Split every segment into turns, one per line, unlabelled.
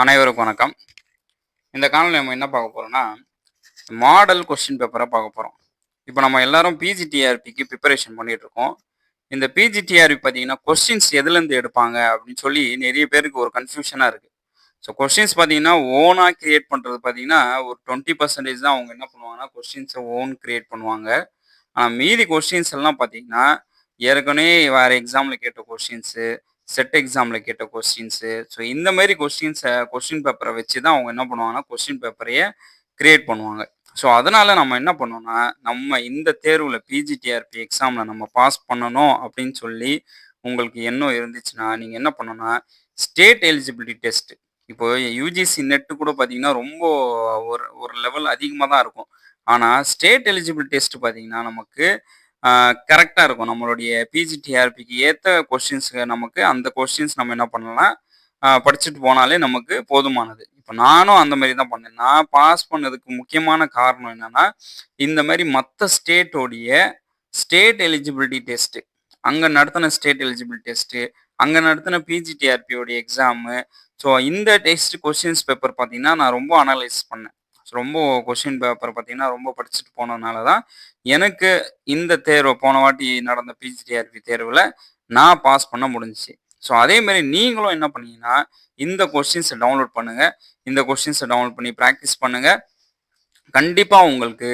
அனைவருக்கும் வணக்கம். இந்த காணொலி நம்ம என்ன பார்க்க போகிறோம்னா மாடல் கொஸ்டின் பேப்பரை பார்க்க போகிறோம் இப்போ நம்ம எல்லாரும் பிஜிடிஆர்பிக்கு ப்ரிப்பரேஷன் பண்ணிகிட்டு இருக்கோம். இந்த பிஜிடிஆர்பி பார்த்தீங்கன்னா கொஸ்டின்ஸ் எதுலேருந்து எடுப்பாங்க அப்படின்னு சொல்லி நிறைய பேருக்கு ஒரு கன்ஃபியூஷனாக இருக்குது ஸோ கொஸ்டின்ஸ் பார்த்தீங்கன்னா ஓனாக கிரியேட் பண்ணுறது பார்த்தீங்கன்னா ஒரு டுவெண்ட்டி பர்சன்டேஜ் தான் அவங்க என்ன பண்ணுவாங்கன்னா கொஸ்டின்ஸை ஓன் கிரியேட் பண்ணுவாங்க. ஆனால் மீதி கொஸ்டின்ஸ் எல்லாம் பார்த்தீங்கன்னா ஏற்கனவே வேறு எக்ஸாமில் கேட்ட கொஸ்டின்ஸு செட் எக்ஸாமில் கேட்ட கொஸ்டின்ஸு ஸோ இந்த மாதிரி கொஸ்டின்ஸை கொஸ்டின் பேப்பரை வச்சு தான் அவங்க என்ன பண்ணுவாங்கன்னா கொஸ்டின் பேப்பரையே கிரியேட் பண்ணுவாங்க. ஸோ அதனால் நம்ம என்ன பண்ணோம்னா நம்ம இந்த தேர்வில் பிஜிடிஆர்பி எக்ஸாமில் நம்ம பாஸ் பண்ணணும் அப்படின்னு சொல்லி உங்களுக்கு எண்ணம் இருந்துச்சுன்னா நீங்கள் என்ன பண்ணணும்னா ஸ்டேட் எலிஜிபிலிட்டி டெஸ்ட் இப்போ யூஜிசி நெட்டு கூட பார்த்தீங்கன்னா ரொம்ப ஒரு ஒரு லெவல் அதிகமாக தான் இருக்கும். ஆனால் ஸ்டேட் எலிஜிபிலிட்டி டெஸ்ட் பார்த்தீங்கன்னா நமக்கு கரெக்டாக இருக்கும். நம்மளுடைய பிஜிடிஆர்பிக்கு ஏற்ற கொஸ்டின்ஸ் நமக்கு அந்த கொஸ்டின்ஸ் நம்ம என்ன பண்ணலாம்? படிச்சுட்டு போனாலே நமக்கு போதுமானது. இப்போ நானும் அந்த மாதிரி தான் பண்ணேன். நான் பாஸ் பண்ணதுக்கு முக்கியமான காரணம் என்னன்னா இந்த மாதிரி மற்ற ஸ்டேட்டோடைய ஸ்டேட் எலிஜிபிலிட்டி டெஸ்ட்டு அங்கே நடத்தின ஸ்டேட் எலிஜிபிலிட்டி டெஸ்ட்டு அங்கே நடத்தின பிஜிடிஆர்பியோடைய எக்ஸாமு ஸோ இந்த டெஸ்ட் கொஸ்டின்ஸ் பேப்பர் பார்த்தீங்கன்னா நான் ரொம்ப அனலைஸ் பண்ணேன். ரொம்ப கொஸ்டின் பேப்பர் பார்த்தீங்கன்னா ரொம்ப படிச்சுட்டு போனதுனால தான் எனக்கு இந்த தேர்வு போன வாட்டி நடந்த பிஜிடிஆர்பி தேர்வில் நான் பாஸ் பண்ண முடிஞ்சிச்சு. ஸோ அதே மாதிரி நீங்களும் என்ன பண்ணீங்கன்னா இந்த கொஸ்டின்ஸை டவுன்லோட் பண்ணுங்கள் இந்த கொஸ்டின்ஸை டவுன்லோட் பண்ணி ப்ராக்டிஸ் பண்ணுங்கள் கண்டிப்பாக உங்களுக்கு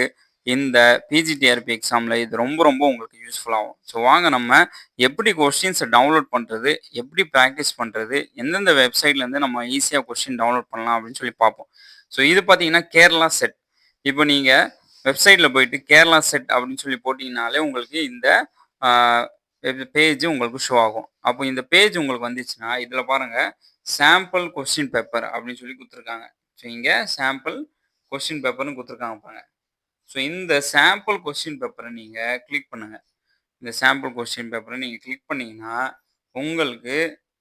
இந்த பிஜிடிஆர்பி எக்ஸாமில் இது ரொம்ப ரொம்ப உங்களுக்கு யூஸ்ஃபுல் ஆகும். ஸோ வாங்க நம்ம எப்படி கொஸ்டின்ஸை டவுன்லோட் பண்ணுறது எப்படி ப்ராக்டிஸ் பண்ணுறது எந்தெந்த வெப்சைட்லேருந்து நம்ம ஈஸியாக கொஸ்டின் டவுன்லோட் பண்ணலாம் அப்படின்னு சொல்லி பார்ப்போம். ஸோ இது பார்த்தீங்கன்னா கேரளா செட் இப்போ நீங்கள் வெப்சைட்டில் போயிட்டு கேரளா செட் அப்படின்னு சொல்லி போட்டிங்கனாலே உங்களுக்கு இந்த பேஜ் உங்களுக்கு ஷோ ஆகும். அப்போ இந்த பேஜ் உங்களுக்கு வந்துச்சுன்னா இதில் பாருங்கள் சாம்பிள் கொஸ்டின் பேப்பர் அப்படின்னு சொல்லி கொடுத்துருக்காங்க. ஸோ இங்கே சாம்பிள் கொஸ்டின் பேப்பர்னு கொடுத்துருக்காங்க பாருங்க. ஸோ இந்த சாம்பிள் கொஸ்டின் பேப்பரை நீங்கள் கிளிக் பண்ணுங்கள் இந்த சாம்பிள் கொஸ்டின் பேப்பரை நீங்கள் கிளிக் பண்ணிங்கன்னா உங்களுக்கு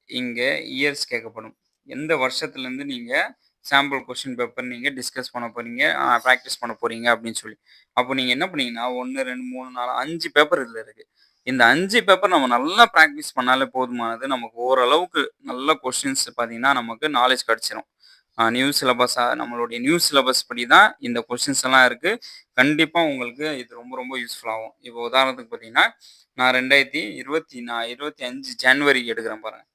இங்கே இயர்ஸ் கேட்கப்படும். எந்த வருஷத்துலேருந்து நீங்கள் சாம்பிள் கொஸ்டின் பேப்பர் நீங்கள் டிஸ்கஸ் பண்ண போகிறீங்க ப்ராக்டிஸ் பண்ண போகிறீங்க அப்படின்னு சொல்லி. அப்போ நீங்கள் என்ன பண்ணீங்கன்னா ஒன்று ரெண்டு மூணு நாலு அஞ்சு பேப்பர் இதில் இருக்குது இந்த அஞ்சு பேப்பர் நம்ம நல்லா ப்ராக்டிஸ் பண்ணாலே போதுமானது. நமக்கு ஓரளவுக்கு நல்ல கொஸ்டின்ஸ் பார்த்தீங்கன்னா நமக்கு நாலேஜ் கிடச்சிரும். நியூ சிலபஸாக நம்மளுடைய நியூ சிலபஸ் படி தான் இந்த கொஷின்ஸ் எல்லாம் இருக்குது கண்டிப்பாக உங்களுக்கு இது ரொம்ப ரொம்ப யூஸ்ஃபுல் ஆகும். இப்போ உதாரணத்துக்கு பார்த்தீங்கன்னா நான் ரெண்டாயிரத்தி இருபத்தி நான் இருபத்தி அஞ்சு ஜான்வரி எடுக்கிறேன் பாருங்கள்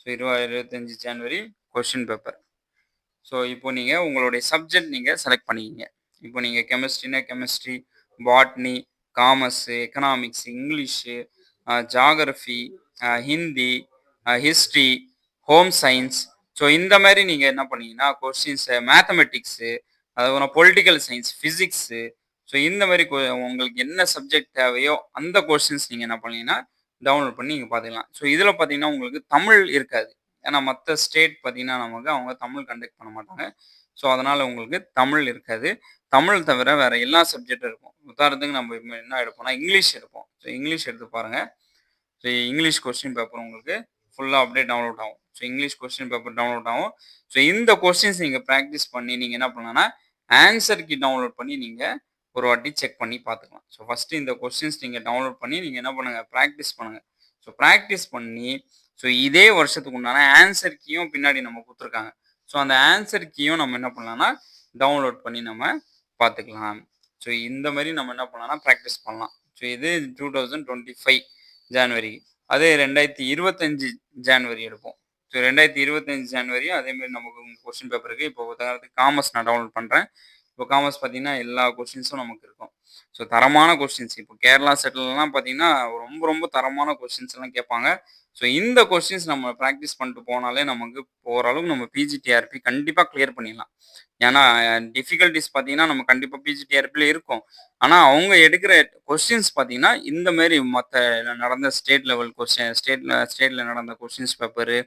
ஸோ இருபது இருபத்தஞ்சி ஜனவரி கொஷின் பேப்பர் ஸோ இப்போ நீங்கள் உங்களுடைய சப்ஜெக்ட் நீங்கள் செலக்ட் பண்ணிக்கிங்க. இப்போ நீங்கள் கெமிஸ்ட்ரினா chemistry botany commerce economics English geography Hindi history home science so இந்த மாதிரி நீங்கள் என்ன பண்ணீங்கன்னா கொஸ்டின்ஸு மேத்தமெட்டிக்ஸு அதுக்கப்புறம் பொலிட்டிக்கல் சயின்ஸ் ஃபிசிக்ஸு ஸோ இந்த மாதிரி கொ- உங்களுக்கு என்ன சப்ஜெக்ட் தேவையோ அந்த கொஸ்டின்ஸ் நீங்கள் என்ன பண்ணீங்கன்னா டவுன்லோட் பண்ணி நீங்கள் பார்த்துக்கலாம் ஸோ இதில் பார்த்தீங்கன்னா உங்களுக்கு தமிழ் இருக்காது. ஏன்னா மற்ற ஸ்டேட் பார்த்தீங்கன்னா நமக்கு அவங்க தமிழ் கண்டக்ட் பண்ண மாட்டாங்க. ஸோ அதனால் உங்களுக்கு தமிழ் இருக்காது. தமிழ் தவிர வேறு எல்லா சப்ஜெக்டும் இருக்கும். உதாரணத்துக்கு நம்ம என்ன எடுப்போம்னா இங்கிலீஷ் எடுப்போம். ஸோ இங்கிலீஷ் எடுத்து பாருங்கள் ஸோ இங்கிலீஷ் கொஸ்டின் பேப்பர் உங்களுக்கு ஃபுல்லாக அப்படியே டவுன்லோட் ஆகும். So English question paper download ஆகும். ஸோ இந்த கொஸ்டின்ஸ் நீங்கள் ப்ராக்டிஸ் பண்ணி நீங்கள் என்ன பண்ணலாம்னா ஆன்சருக்கு டவுன்லோட் பண்ணி நீங்கள் ஒரு வாட்டி செக் பண்ணி பார்த்துக்கலாம். ஸோ ஃபஸ்ட்டு இந்த கொஸ்டின்ஸ் நீங்கள் டவுன்லோட் பண்ணி நீங்கள் என்ன பண்ணுங்கள் ப்ராக்டிஸ் பண்ணுங்கள் ஸோ ப்ராக்டிஸ் பண்ணி ஸோ இதே வருஷத்துக்கு உண்டான ஆன்சர் கீயும் பின்னாடி நம்ம கொடுத்துருக்காங்க. ஸோ அந்த ஆன்சர் கீயும் நம்ம என்ன பண்ணலாம்னா டவுன்லோட் பண்ணி நம்ம பார்த்துக்கலாம். ஸோ இந்த மாதிரி நம்ம என்ன பண்ணலாம்னா ப்ராக்டிஸ் பண்ணலாம். ஸோ இது two thousand twenty five January அதே ரெண்டாயிரத்தி இருபத்தஞ்சு ஜான்வரி எடுப்போம். ஸோ ரெண்டாயிரத்தி இருபத்தஞ்சு ஜான்வரியும் அதே மாதிரி நமக்கு கொஸ்டின் பேப்பருக்கு இப்போ உதாரணத்துக்கு காமர்ஸ் நான் டவுன்லோட் பண்ணுறேன் இப்போ காமர்ஸ் பார்த்தீங்கன்னா எல்லா கொஸ்டின்ஸும் நமக்கு இருக்கும். ஸோ தரமான கொஸ்டின்ஸ் இப்போ கேரளா செட்டில்லாம் பார்த்தீங்கன்னா ரொம்ப ரொம்ப தரமான கொஸ்டின்ஸ் எல்லாம் கேட்பாங்க. ஸோ இந்த கொஸ்டின்ஸ் நம்ம ப்ராக்டிஸ் பண்ணிட்டு போனாலே நமக்கு ஓரளவுக்கு நம்ம பிஜிடிஆர்பி கண்டிப்பாக கிளியர் பண்ணிடலாம். ஏன்னா டிஃபிகல்ட்டிஸ் பார்த்தீங்கன்னா நம்ம கண்டிப்பாக பிஜிடிஆர்பியில் இருக்கும். ஆனால் அவங்க எடுக்கிற கொஸ்டின்ஸ் பார்த்தீங்கன்னா இந்த மாதிரி மற்ற நடந்த ஸ்டேட் லெவல் கொஸ்டின் ஸ்டேட்ல ஸ்டேட்டில் நடந்த கொஸ்டின்ஸ் பேப்பரு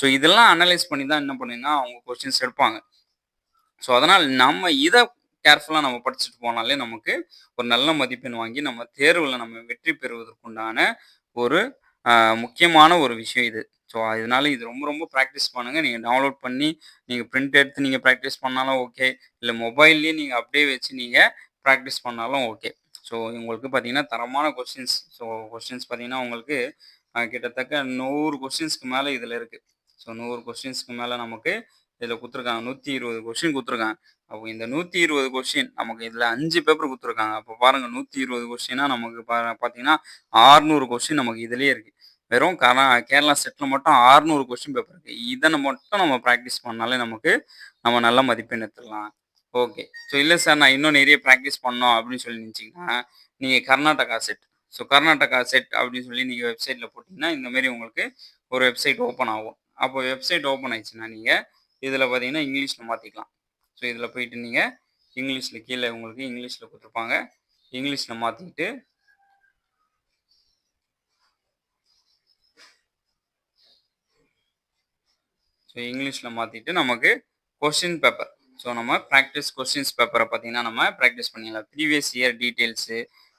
ஸோ இதெல்லாம் அனலைஸ் பண்ணி தான் என்ன பண்ணுன்னா அவங்க கொஸ்டின்ஸ் எடுப்பாங்க. ஸோ அதனால் நம்ம இதை கேர்ஃபுல்லாக நம்ம படிச்சுட்டு போனாலே நமக்கு ஒரு நல்ல மதிப்பெண் வாங்கி நம்ம தேர்வில் நம்ம வெற்றி பெறுவதற்குண்டான ஒரு முக்கியமான ஒரு விஷயம் இது. ஸோ அதனால இது ரொம்ப ரொம்ப ப்ராக்டிஸ் பண்ணுங்கள் நீங்கள் டவுன்லோட் பண்ணி நீங்கள் பிரிண்ட் எடுத்து நீங்கள் ப்ராக்டிஸ் பண்ணாலும் ஓகே இல்லை மொபைல்லேயே நீங்கள் அப்படியே வச்சு நீங்கள் ப்ராக்டிஸ் பண்ணாலும் ஓகே ஸோ உங்களுக்கு பார்த்தீங்கன்னா தரமான கொஸ்டின்ஸ் ஸோ கொஸ்டின்ஸ் பார்த்தீங்கன்னா உங்களுக்கு கிட்டத்தட்ட நூறு கொஸ்டின்ஸ்க்கு மேலே இதில் இருக்குது ஸோ நூறு கொஸ்டின்ஸ்க்கு மேலே நமக்கு இதில் கொடுத்துருக்காங்க. நூற்றி இருபது கொஷின் கொடுத்துருக்காங்க. அப்போ இந்த நூற்றி இருபது கொஷின் நமக்கு இதில் அஞ்சு பேப்பர் கொடுத்துருக்காங்க. அப்போ பாருங்கள் நூற்றி இருபது கொஷினாக நமக்கு பா பார்த்தீங்கன்னா ஆறுநூறு கொஷின் நமக்கு இதுலேயே இருக்குது வெறும் கரா கேரளா செட்டில் மட்டும் ஆறுநூறு கொஷின் பேப்பர் இருக்குது இதனை மட்டும் நம்ம ப்ராக்டிஸ் பண்ணாலே நமக்கு நம்ம நல்ல மதிப்பெண் எடுத்துடலாம். ஓகே ஸோ இல்லை சார் நான் இன்னும் நிறைய ப்ராக்டிஸ் பண்ணோம் அப்படின்னு சொல்லி நினச்சிங்கன்னா நீங்கள் Karnataka set so Karnataka set அப்படின்னு சொல்லி நீங்கள் வெப்சைட்டில் போட்டிங்கன்னா இந்தமாரி உங்களுக்கு ஒரு வெப்சைட் ஓப்பன் ஆகும். அப்போ வெப்சைட் ஓப்பன் ஆயிடுச்சுன்னா நீங்கள் இதில் பார்த்தீங்கன்னா இங்கிலீஷில் மாற்றிக்கலாம் ஸோ இதில் போயிட்டு நீங்கள் இங்கிலீஷில் கீழே உங்களுக்கு இங்கிலீஷில் கொடுத்துருப்பாங்க. இங்கிலீஷில் மாற்றிக்கிட்டு ஸோ இங்கிலீஷில் மாற்றிட்டு நமக்கு கொஸ்டின் பேப்பர் ஸோ நம்ம ப்ராக்டிஸ் கொஸ்டின்ஸ் பேப்பரை பார்த்தீங்கன்னா நம்ம ப்ராக்டிஸ் பண்ணிக்கலாம் ப்ரீவியஸ் இயர் டீட்டெயில்ஸு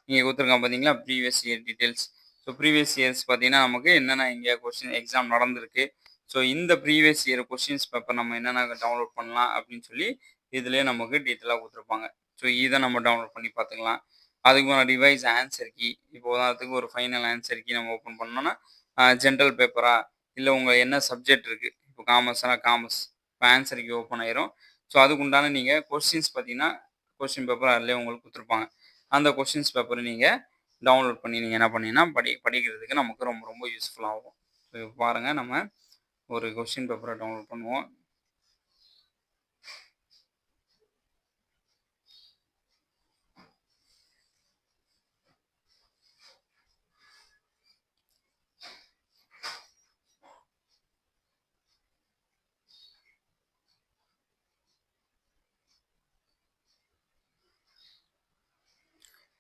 நீங்கள் கொடுத்துருக்கோம் பார்த்தீங்களா previous year details so previous years பார்த்தீங்கன்னா நமக்கு என்னென்ன இங்கே கொஸ்டின் எக்ஸாம் நடந்திருக்கு? ஸோ இந்த ப்ரீவியஸ் இயர் கொஸ்டின்ஸ் பேப்பர் நம்ம என்னென்ன டவுன்லோட் பண்ணலாம் அப்படின்னு சொல்லி இதுலேயே நமக்கு டீட்டெயிலாக கொடுத்துருப்பாங்க. ஸோ இதை நம்ம டவுன்லோட் பண்ணி பார்த்துக்கலாம். அதுக்கு ரிவைஸ் ஆன்சர் கீ இப்போ உதாரணத்துக்கு ஒரு ஃபைனல் ஆன்சர் கீ நம்ம ஓப்பன் பண்ணோன்னா ஜென்ரல் பேப்பரா இல்லை உங்கள் என்ன சப்ஜெக்ட் இருக்குது இப்போ காமர்ஸ்னா காமர்ஸ் இப்போ ஆன்சர் கீ ஓப்பன் ஆயிரும். ஸோ அதுக்கு உண்டான நீங்கள் கொஸ்டின்ஸ் பார்த்தீங்கன்னா கொஸ்டின் பேப்பர் அதிலே உங்களுக்கு கொடுத்துருப்பாங்க. அந்த கொஸ்டின்ஸ் பேப்பரை நீங்கள் டவுன்லோட் பண்ணி நீங்கள் என்ன பண்ணீங்கன்னா படி படிக்கிறதுக்கு நமக்கு ரொம்ப ரொம்ப யூஸ்ஃபுல்லாகும் ஸோ இப்போ பாருங்கள் நம்ம ஒரு கொஸ்டின் பேப்பரை டவுன்லோட் பண்ணுவோம்.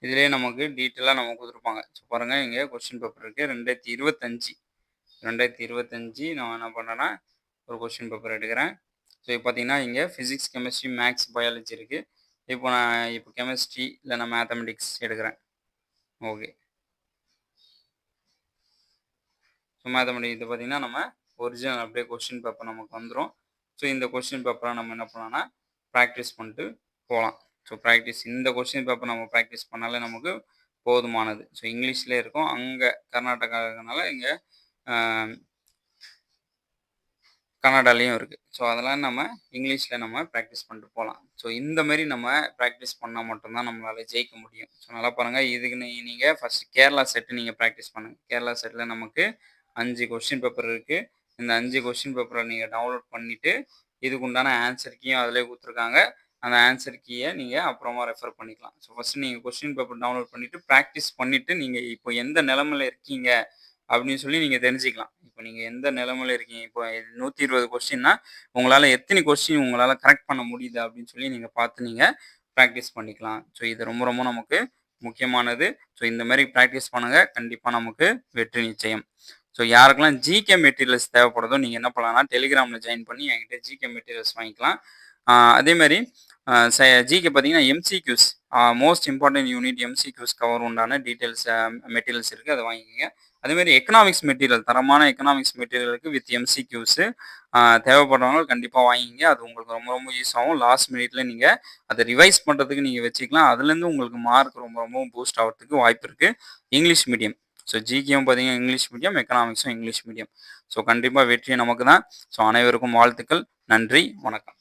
இதிலே நமக்கு டீட்டெயிலாக நம்ம கொடுத்துருப்பாங்க. ஸோ பாருங்கள் இங்கே கொஸ்டின் பேப்பர் இருக்குது ரெண்டாயிரத்தி இருபத்தஞ்சி. ரெண்டாயிரத்தி இருபத்தஞ்சி நான் என்ன பண்ணுறேன்னா ஒரு கொஸ்டின் பேப்பர் எடுக்கிறேன். ஸோ இப்போ பார்த்தீங்கன்னா இங்கே ஃபிசிக்ஸ் கெமிஸ்ட்ரி மேக்ஸ் பயாலஜி இருக்குது இப்போ நான் இப்போ கெமிஸ்ட்ரி இல்லை நான் மேத்தமெட்டிக்ஸ் எடுக்கிறேன். ஓகே ஸோ மேத்தமெட்டிக்ஸ் இது பார்த்தீங்கன்னா நம்ம ஒரிஜினல் அப்படியே கொஸ்டின் பேப்பர் நமக்கு வந்துடும் ஸோ இந்த கொஸ்டின் பேப்பரை நம்ம என்ன பண்ணலாம்னா ப்ராக்டிஸ் பண்ணிட்டு போகலாம். ஸோ ப்ராக்டிஸ் இந்த கொஸ்டின் பேப்பர் நம்ம ப்ராக்டிஸ் பண்ணாலே நமக்கு போதுமானது. ஸோ இங்கிலீஷ்லேயே இருக்கும். அங்கே கர்நாடகானால இங்கே கன்னடாலேயும் இருக்குது ஸோ அதெல்லாம் நம்ம இங்கிலீஷில் நம்ம ப்ராக்டிஸ் பண்ணிட்டு போகலாம் ஸோ இந்த மாதிரி நம்ம ப்ராக்டிஸ் பண்ணால் மட்டும்தான் நம்மளால் ஜெயிக்க முடியும். ஸோ நல்லா பாருங்கள் இதுக்கு நீங்கள் ஃபஸ்ட்டு கேரளா செட்டு நீங்கள் ப்ராக்டிஸ் பண்ணுங்கள் கேரளா செட்டில் நமக்கு அஞ்சு கொஸ்டின் பேப்பர் இருக்குது இந்த அஞ்சு கொஸ்டின் பேப்பரை நீங்கள் டவுன்லோட் பண்ணிவிட்டு இதுக்கு உண்டான ஆன்சர் கீயும் அதிலே கொடுத்துருக்காங்க. அந்த ஆன்சர் கீயை நீங்கள் அப்புறமா ரெஃபர் பண்ணிக்கலாம். ஸோ ஃபஸ்ட்டு நீங்கள் கொஸ்டின் பேப்பர் டவுன்லோட் பண்ணிவிட்டு ப்ராக்டிஸ் பண்ணிவிட்டு நீங்கள் இப்போ எந்த நிலமையில் இருக்கீங்க? அப்படின்னு சொல்லி நீங்கள் தெரிஞ்சுக்கலாம். இப்போ நீங்கள் எந்த நிலமையில் இருக்கீங்க? இப்போ நூற்றி இருபது கொஸ்டின்னா உங்களால் எத்தனை கொஸ்டின் உங்களால் கரெக்ட் பண்ண முடியுது அப்படின்னு சொல்லி நீங்கள் பார்த்து நீங்கள் ப்ராக்டிஸ் பண்ணிக்கலாம். ஸோ இது ரொம்ப ரொம்ப நமக்கு முக்கியமானது. ஸோ இந்த மாதிரி ப்ராக்டிஸ் பண்ணுங்கள் கண்டிப்பாக நமக்கு வெற்றி நிச்சயம். ஸோ யாருக்கெல்லாம் ஜிகே மெட்டீரியல்ஸ் தேவைப்படுதோ நீங்கள் என்ன பண்ணலாம்னா டெலிகிராமில் ஜாயின் பண்ணி என்கிட்ட ஜிகே மெட்டீரியல்ஸ் வாங்கிக்கலாம். அதேமாதிரி ஜிகே பார்த்தீங்கன்னா MCQs most important unit MCQs cover உண்டான டீட்டெயில்ஸ் மெட்டீரியல்ஸ் இருக்குது அதை வாங்கிக்கோங்க. அதேமாரி எக்கனாமிக்ஸ் மெட்டீரியல் தரமான எக்கனாமிக்ஸ் மெட்டீரியலுக்கு வித் எம்சிக்யூஸு தேவைப்படுறவங்க கண்டிப்பாக வாங்கிங்க. அது உங்களுக்கு ரொம்ப ரொம்ப யூஸ் ஆகும். லாஸ்ட் மினிட்ல நீங்கள் அதை ரிவைஸ் பண்ணுறதுக்கு நீங்கள் வச்சுக்கலாம். அதுலேருந்து உங்களுக்கு மார்க் ரொம்ப ரொம்ப பூஸ்ட் ஆகிறதுக்கு வாய்ப்பு இருக்குது இங்கிலீஷ் மீடியம் ஸோ ஜிகேயும் பார்த்தீங்கன்னா இங்கிலீஷ் மீடியம் எக்கனாமிக்ஸும் இங்கிலீஷ் மீடியம் ஸோ கண்டிப்பாக வெற்றி நமக்கு தான் ஸோ அனைவருக்கும் வாழ்த்துக்கள். நன்றி. வணக்கம்.